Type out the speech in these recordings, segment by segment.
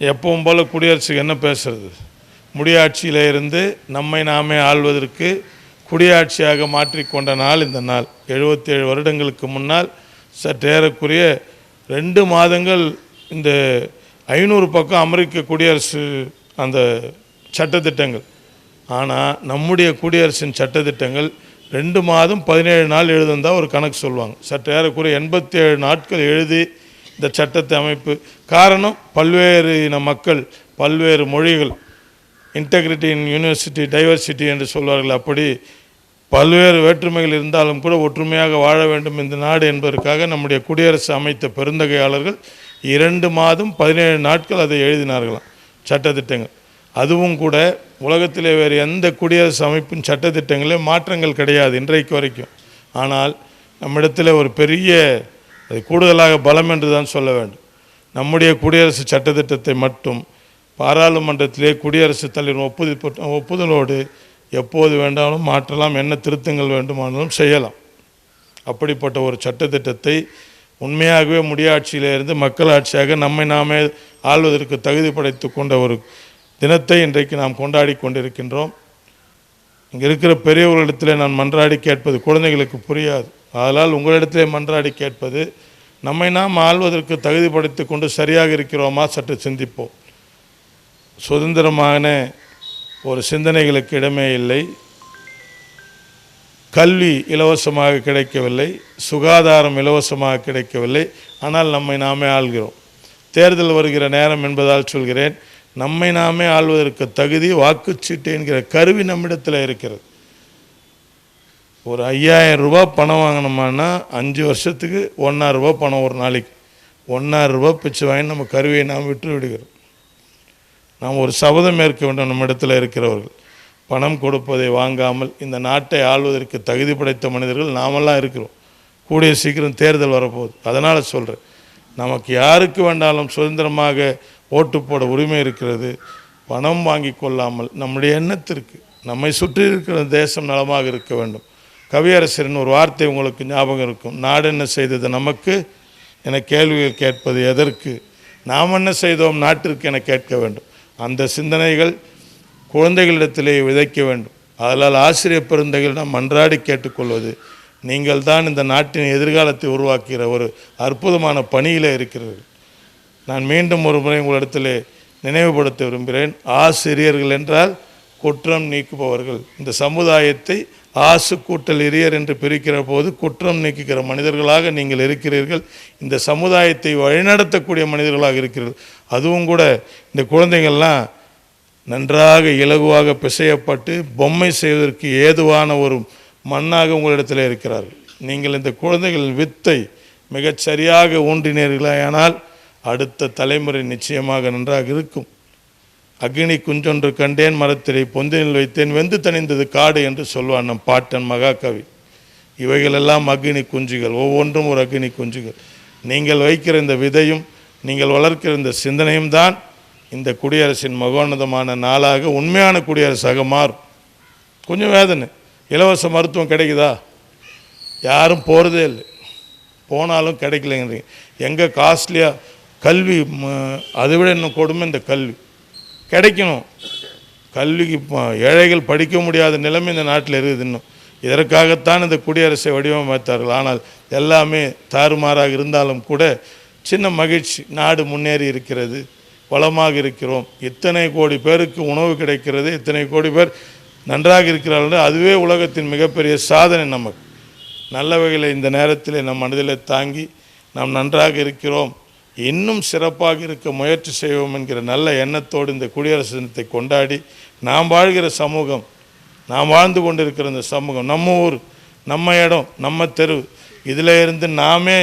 எப்பவும் போல் குடியரசுக்கு என்ன பேசுறது? முடியாட்சியில் இருந்து நம்மை நாமே ஆள்வதற்கு குடியாட்சியாக மாற்றிக்கொண்ட நாள் இந்த நாள். எழுபத்தேழு வருடங்களுக்கு முன்னால் சற்றேறக்குரிய ரெண்டு மாதங்கள் இந்த ஐநூறு பக்கம் அமெரிக்க குடியரசு அந்த சட்டத்திட்டங்கள். ஆனால் நம்முடைய குடியரசின் சட்டத்திட்டங்கள் ரெண்டு மாதம் பதினேழு நாள் எழுதுந்தா ஒரு கணக்கு சொல்லுவாங்க. சற்று ஏறக்குறைய எண்பத்தேழு நாட்கள் எழுதி இந்த சட்டத்தை அமைப்பு. காரணம் பல்வேறு இன மக்கள் பல்வேறு மொழிகள். இன்டெகிரிட்டி இன் யூனிவர்சிட்டி டைவர்சிட்டி என்று சொல்வார்கள். அப்படி பல்வேறு வேற்றுமைகள் இருந்தாலும் கூட ஒற்றுமையாக வாழ வேண்டும் இந்த நாடு என்பதற்காக நம்முடைய குடியரசு அமைத்த பெருந்தகையாளர்கள் இரண்டு மாதம் பதினேழு நாட்கள் அதை எழுதினார்களாம் சட்டத்திட்டங்கள். அதுவும் கூட உலகத்திலே வேறு எந்த குடியரசு அமைப்பின் சட்டத்திட்டங்களே மாற்றங்கள் கிடையாது இன்றைக்கு வரைக்கும். ஆனால் நம்மிடத்தில் ஒரு பெரிய அது கூடுதலாக பலம் என்று தான் சொல்ல வேண்டும். நம்முடைய குடியரசு சட்டத்திட்டத்தை மட்டும் பாராளுமன்றத்திலே குடியரசுத் தலைவர் ஒப்புதல் ஒப்புதலோடு எப்போது வேண்டாலும் மாற்றலாம் என்ன திருத்தங்கள் வேண்டுமானாலும் செய்யலாம். அப்படிப்பட்ட ஒரு சட்டத்திட்டத்தை உண்மையாகவே முடியாட்சியிலிருந்து மக்களாட்சியாக நம்மை நாமே ஆள்வதற்கு தகுதி படைத்து கொண்ட ஒரு தினத்தை இன்றைக்கு நாம் கொண்டாடி கொண்டிருக்கின்றோம். இங்கே இருக்கிற பெரியவர்களிடத்தில் நான் மன்றாடி கேட்பது குழந்தைகளுக்கு புரியாது. அதனால் உங்களிடத்திலே மன்றாடி கேட்பது நம்மை நாம் ஆள்வதற்கு தகுதி கொண்டு சரியாக இருக்கிறோமா? சற்று சிந்திப்போம். சுதந்திரமான ஒரு சிந்தனைகளுக்கு இடமே இல்லை. கல்வி இலவசமாக கிடைக்கவில்லை. சுகாதாரம் இலவசமாக கிடைக்கவில்லை. ஆனால் நம்மை நாமே ஆள்கிறோம். தேர்தல் வருகிற நேரம் என்பதால் சொல்கிறேன் நம்மை நாமே ஆள்வதற்கு தகுதி வாக்குச்சீட்டு என்கிற கருவி நம்மிடத்தில் இருக்கிறது. ஒரு ஐயாயிரம் ரூபா பணம் வாங்கினோம்னா அஞ்சு வருஷத்துக்கு ஒன்றாயிரம் பணம் ஒரு நாளைக்கு. ஒன்றாயிரம் பிச்சு வாங்கி நம்ம கருவியை நாம் விட்டு விடுகிறோம். நாம் ஒரு சபதம் ஏற்க வேண்டும் நம்ம இடத்துல இருக்கிறவர்கள். பணம் கொடுப்பதை வாங்காமல் இந்த நாட்டை ஆள்வதற்கு தகுதி படைத்த மனிதர்கள் நாமெல்லாம் இருக்கிறோம். கூடிய சீக்கிரம் தேர்தல் வரப்போகுது. அதனால் சொல்கிறேன் நமக்கு யாருக்கு வேண்டாலும் சுதந்திரமாக ஓட்டு போட உரிமை இருக்கிறது. பணம் வாங்கி கொள்ளாமல் நம்முடைய எண்ணத்திற்கு நம்மை சுற்றி இருக்கிற தேசம் நலமாக இருக்க வேண்டும். கவியரசரின் ஒரு வார்த்தை உங்களுக்கு ஞாபகம் இருக்கும். நாடு என்ன செய்தது நமக்கு? என கேள்விகள் கேட்பது எதற்கு? நாம் என்ன செய்தோம்? நாட்டிற்கு என கேட்க வேண்டும். அந்த சிந்தனைகள் குழந்தைகளிடத்திலே விதைக்க வேண்டும். அதனால் ஆசிரியர் பெருந்தைகளிடம் அன்றாடி கேட்டுக்கொள்வது நீங்கள் தான் இந்த நாட்டின் எதிர்காலத்தை உருவாக்குகிற ஒரு அற்புதமான பணியில் இருக்கிறீர்கள். நான் மீண்டும் ஒரு முறை உங்களிடத்திலே நினைவுபடுத்த விரும்புகிறேன். ஆசிரியர்கள் என்றால் குற்றம் நீக்குபவர்கள். இந்த சமுதாயத்தை ஆசு கூட்டல் எரியர் என்று பிரிக்கிற போது குற்றம் நீக்குகிற மனிதர்களாக நீங்கள் இருக்கிறீர்கள். இந்த சமுதாயத்தை வழிநடத்தக்கூடிய மனிதர்களாக இருக்கிறீர்கள். அதுவும் கூட இந்த குழந்தைகள்லாம் நன்றாக இலகுவாக பிசையப்பட்டு பொம்மை செய்வதற்கு ஏதுவான ஒரு மண்ணாக உங்களிடத்தில் இருக்கிறார்கள். நீங்கள் இந்த குழந்தைகளின் வித்தை மிகச்சரியாக ஊன்றினீர்களானால் அடுத்த தலைமுறை நிச்சயமாக நன்றாக இருக்கும். அக்னி குஞ்சொன்று கண்டேன் மரத்திரை பொந்தினில் வைத்தேன் வெந்து தணிந்தது காடு என்று சொல்வான் நம் பாட்டன் மகாகவி. இவைகளெல்லாம் அக்னி குஞ்சுகள் ஒவ்வொன்றும் ஒரு அக்னி குஞ்சுகள். நீங்கள் வைக்கிற இந்த விதையும் நீங்கள் வளர்க்கிற இந்த சிந்தனையும் தான் இந்த குடியரசின் மகோன்னதமான நாளாக உண்மையான குடியரசாக மாறும். கொஞ்சம் வேதனை. இலவச மருத்துவம் கிடைக்குதா? யாரும் போகிறதே இல்லை. போனாலும் கிடைக்கலங்கிறீங்க. எங்கே காஸ்ட்லியாக கல்வி அதை விட இன்னும் கொடுமை இந்த கல்வி. கிடைக்கணும். கல்விக்கு ஏழைகள் படிக்க முடியாத நிலைமை இந்த நாட்டில் இருக்குது இன்னும். இதற்காகத்தான் இந்த குடியரசை வடிவமைத்தார்கள். ஆனால் எல்லாமே தாறுமாறாக இருந்தாலும் கூட சின்ன மகிழ்ச்சி நாடு முன்னேறி இருக்கிறது வளமாக இருக்கிறோம். இத்தனை கோடி பேருக்கு உணவு கிடைக்கிறது இத்தனை கோடி பேர் நன்றாக இருக்கிறார்கள். அதுவே உலகத்தின் மிகப்பெரிய சாதனை நமக்கு. நல்லவைகளை இந்த நேரத்தில் நம் மனதில் தாங்கி நாம் நன்றாக இருக்கிறோம். இன்னும் சிறப்பாக இருக்க முயற்சி செய்வோம் என்கிற நல்ல எண்ணத்தோடு இந்த குடியரசு தினத்தை கொண்டாடி நாம் வாழ்கிற சமூகம் நாம் வாழ்ந்து கொண்டிருக்கிற இந்த சமூகம் நம்ம ஊர் நம்ம இடம் நம்ம தெரு இதில் இருந்து நாமே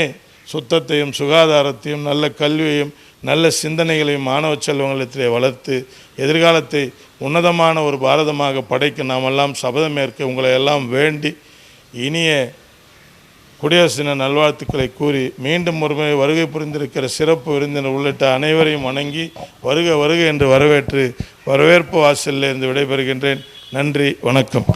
சுத்தத்தையும் சுகாதாரத்தையும் நல்ல கல்வியையும் நல்ல சிந்தனைகளையும் மாணவ செல்வங்களிடத்திலே வளர்த்து எதிர்காலத்தை உன்னதமான ஒரு பாரதமாக படைக்க நாமெல்லாம் சபதமேற்க உங்களை எல்லாம் வேண்டி இனிய குடியரசு தின நல்வாழ்த்துக்களை கூறி மீண்டும் ஒருமுறை வருகை புரிந்திருக்கிற சிறப்பு விருந்தினர் உள்ளிட்ட அனைவரையும் வணங்கி வருக வருக என்று வரவேற்று வரவேற்பு வாசலில் இருந்து விடைபெறுகின்றேன். நன்றி வணக்கம்.